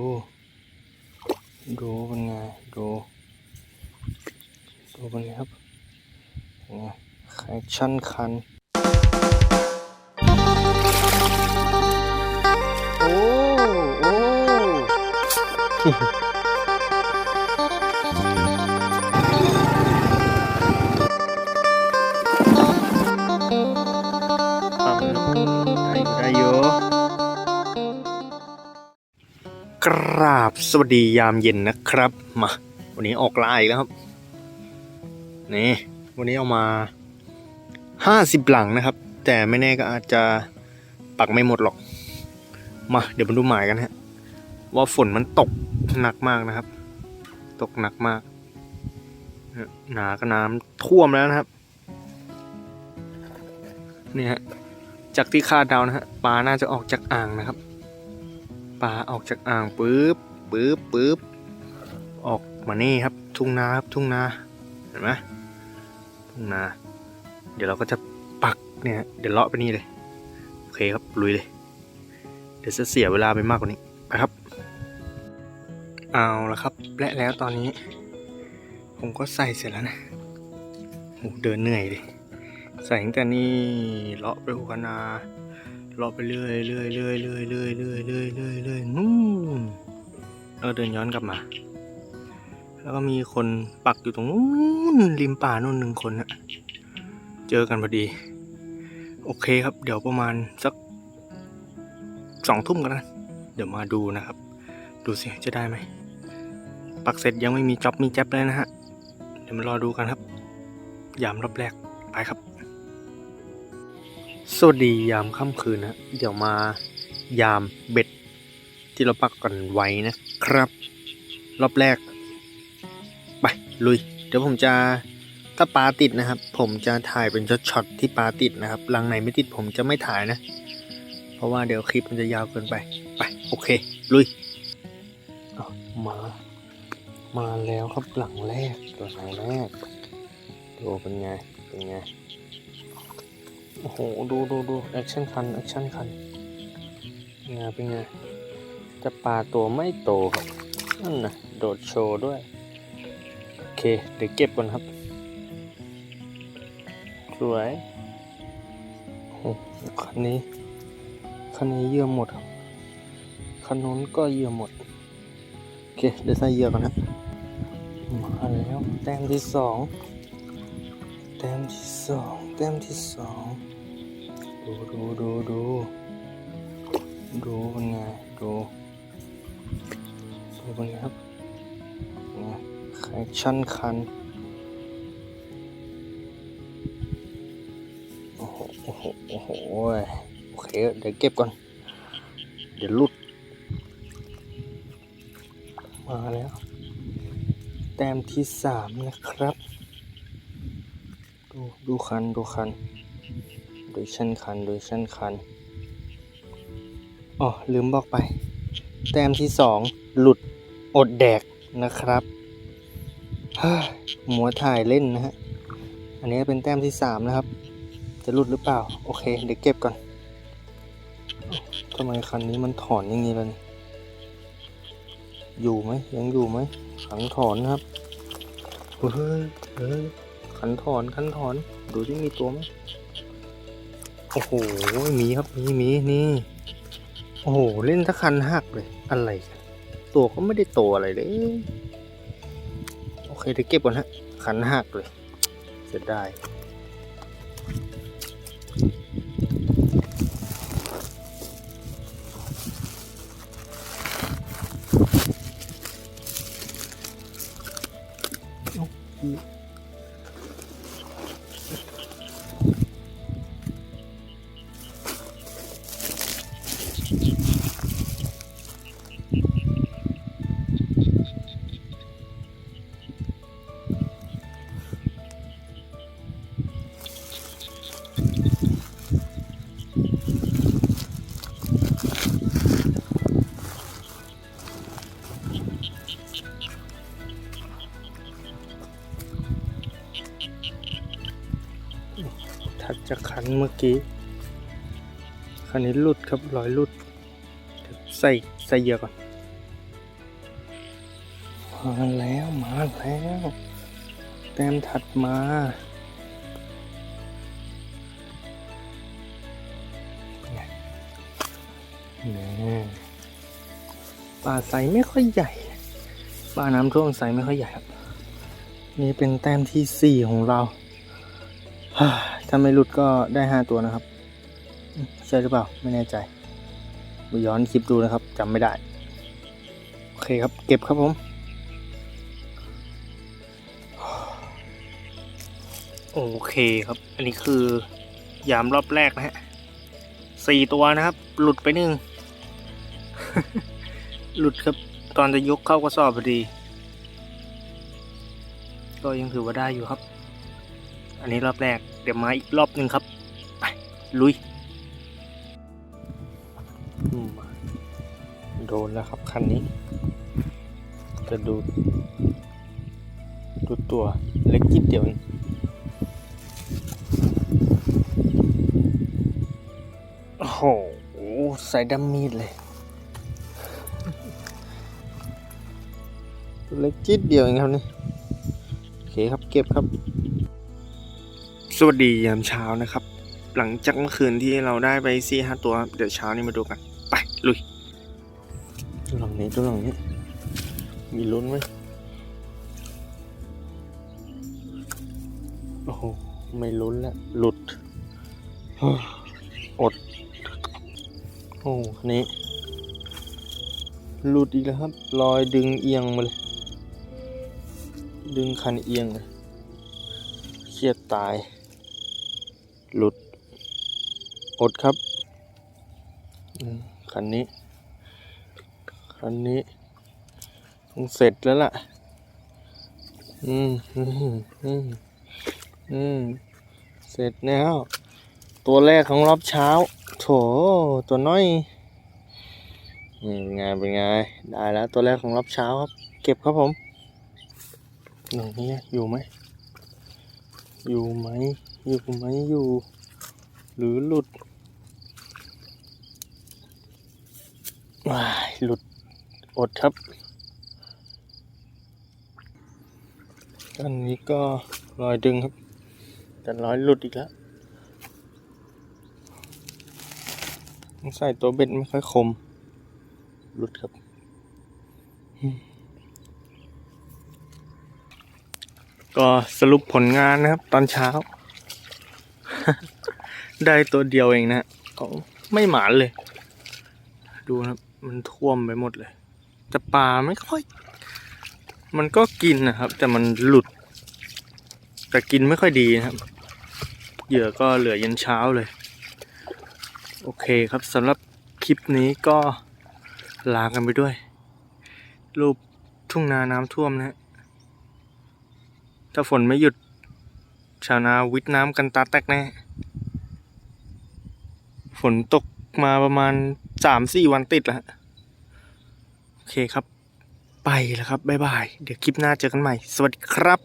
ดูดูเป็นไงดูดูเป็นไงครับเป็นไงแอคชั่นคันโอ้โอ้ บสวัสดียามเย็นนะครับมาวันนี้ออกลายแล้วครับนี่วันนี้เอามาห้าสิบหลังนะครับ แต่ไม่แน่ก็อาจจะปักไม่หมดหรอก มาเดี๋ยวมาดูหมายกันฮะว่าฝนมันตกหนักมากนะครับ ตกหนักมาก หนาก็น้ำท่วมแล้วนะครับนี่ฮะจากที่คาดเดานะฮะปลาน่าจะออกจากอ่างนะครับปลาออกจากอ่างปุ๊บ ปุ๊บปุ๊บออกมานี่ครับ ทุ่งนาครับทุ่งนาเห็นไหมทุ่งนา เดี๋ยวเราก็จะปักเนี่ยเดี๋ยวเลาะไปนี่เลยโอเคครับลุยเลย เดี๋ยวจะเสียเวลาไปมากกว่านี้ไปครับ เอาละครับและแล้วตอนนี้ ผมก็ใส่เสร็จแล้วนะโหเดินเหนื่อยเลยใส่ตั้งแต่นี่เลาะไปหัวนาเลาะไปเรื่อยเรื่อยเรื่อยเรื่อยเรื่อยเรื่อยเรื่อยเรื่อยนู่น แล้วก็เดินย้อนกลับมา แล้วก็มีคนปักอยู่ตรงนู้นริมป่านู่นหนึ่งคนนะเจอกันพอดี โอเคครับ เดี๋ยวประมาณสักสองทุ่มกันนะเดี๋ยวมาดูนะครับ ดูสิจะได้ไหม ปักเสร็จยังไม่มีจ็อบมีแจ๊บเลยนะฮะ เดี๋ยวมารอดูกันครับ ยามรอบแรกไปครับ สวัสดียามค่ำคืนนะ เดี๋ยวมายามเบ็ด ที่เราปักกันไว้นะครับ รอบแรก ไป ลุย เดี๋ยวผมจะถ้าปลาติดนะครับ ผมจะถ่ายเป็นช็อตๆที่ปลาติดนะครับรังไหนไม่ติดผมจะไม่ถ่ายนะ เพราะว่าเดี๋ยวคลิปมันจะยาวเกินไป ไป โอเค ลุยมา มาแล้วครับหลังแรกตัวหลังแรกดูเป็นไง เป็นไง โอ้โห ดูดูดูแอคชั่นคันแอคชั่นคันเป็นไงเป็นไง จะปลาตัวไม่โตครับนั่นนะโดดโชว์ด้วย โอเค เดี๋ยวเก็บก่อนครับ สวยโอ้โหคันนี้ คันนี้เยื่อหมดครับคันนู้นก็เยื่อหมด โอเค เดี๋ยวใส่เยื่อก่อนนะมาแล้วแต้มที่สองแต้มที่สองแต้มที่สองดูดูดูดูดูเป็นไงดู ดูเป็นครับนไงแอคชั่นคัน โอ้โห โอ้โห โอ้โห โอเค เดี๋ยวเก็บก่อน เดี๋ยวลุด มาแล้ว แต้มที่สามนะครับ ดูดูคัน ดูคัน โดยชั้นคัน โดยชั้นคัน อ๋อ ลืมบอกไป แต้มที่สองหลุด อดแดกนะครับเฮ้ยมัวถ่ายเล่นนะฮะ อันนี้เป็นแต้มที่สามนะครับ จะหลุดหรือเปล่า โอเค เดี๋ยวเก็บก่อนทำไมคันนี้มันถอนอย่างนี้ล่ะนี่อยู่ไหมยังอยู่ไหมขังถอนนะครับเฮ้ยเฮ้ยขันถอนขันถอนดูที่มีตัวไหมโอ้โหมีครับมีมีนี่ โอ้โห เล่นถ้าคันหักเลย อะไรกัน ตัวก็ไม่ได้โตอะไรเลย โอเคเดี๋ยวเก็บก่อนฮะ ขันหักเลย เสียดาย ถัดจากคันเมื่อกี้ คันนี้หลุดครับรอยหลุด ใส่ใส่เยื่อก่อน มาแล้วมาแล้ว แต้มถัดมานี่ปลาใสไม่ค่อยใหญ่ ปลาน้ำท่วมใสไม่ค่อยใหญ่ครับ นี่เป็นแต้มที่สี่ของเราฮ่า ถ้าไม่หลุดก็ได้ห้าตัวนะครับ ใช่หรือเปล่า ไม่แน่ใจไปย้อนคลิปดูนะครับจำไม่ได้ โอเคครับ เก็บครับผม โอเคครับ อันนี้คือยามรอบแรกนะฮะสี่ตัวนะครับ หลุดไปหนึ่งหลุดครับตอนจะยกเข้ากระสอบพอดี ก็ยังถือว่าได้อยู่ครับ อันนี้รอบแรก เดี๋ยวมาอีกรอบหนึ่งครับ ไป ลุยโดนแล้วครับคันนี้ จะดู ดูตัวเล็กจิดเดียวเองโอ้โหใส่ดำมีดเลย เล็กจิดเดียวเองครับนี่ โอเคครับเก็บครับ สวัสดียามเช้านะครับ หลังจากเมื่อคืนที่เราได้ไปสี่ห้าตัวเดี๋ยวเช้านี้มาดูกัน ไป ลุยตัวหลังนี้ตัวหลังนี้ มีลุ้นไหมโอ้โห ไม่ลุ้นล้วหลุดโอ้อด โอ้คันนี้หลุดอีกแล้วครับลอยดึงเอียงมาเลย ดึงคันเอียงเลยเครียดตาย หลุด อดครับ คันนี้ คันนี้ต้องเสร็จแล้วล่ะ อืม อืม อืม อืม เสร็จแล้ว ตัวแรกของรอบเช้า โถ ตัวน้อยนี่เป็นไง เป็นไง ได้แล้ว ตัวแรกของรอบเช้าครับ เก็บครับผมหนึ่งนี้อยู่ไหม อยู่ไหม อยู่ไหมอยู่ หรือหลุดว้าหลุดอดครับอันนี้ก็รอยดึงครับ แต่รอยหลุดอีกแล้วใส่ตัวเบ็ดไม่ค่อยคม หลุดครับก็สรุปผลงานนะครับ ตอนเช้า ได้ตัวเดียวเองนะฮะก็ไม่หมานเลย ดูนะมันท่วมไปหมดเลยแต่ปลาไม่ค่อย มันก็กินนะครับ แต่มันหลุด แต่กินไม่ค่อยดีนะครับ เหยื่อก็เหลือยันเช้าเลย โอเคครับสำหรับคลิปนี้ก็ลากันไปด้วย รูปทุ่งนาน้ำท่วมนะฮะถ้าฝนไม่หยุด ชาวนาวิทย์น้ำกันตาแตกแน่ ฝนตกมาประมาณสามสี่วันติดแล้ว โอเคครับ ไปแล้วครับ บ๊ายบาย เดี๋ยวคลิปหน้าเจอกันใหม่ สวัสดีครับ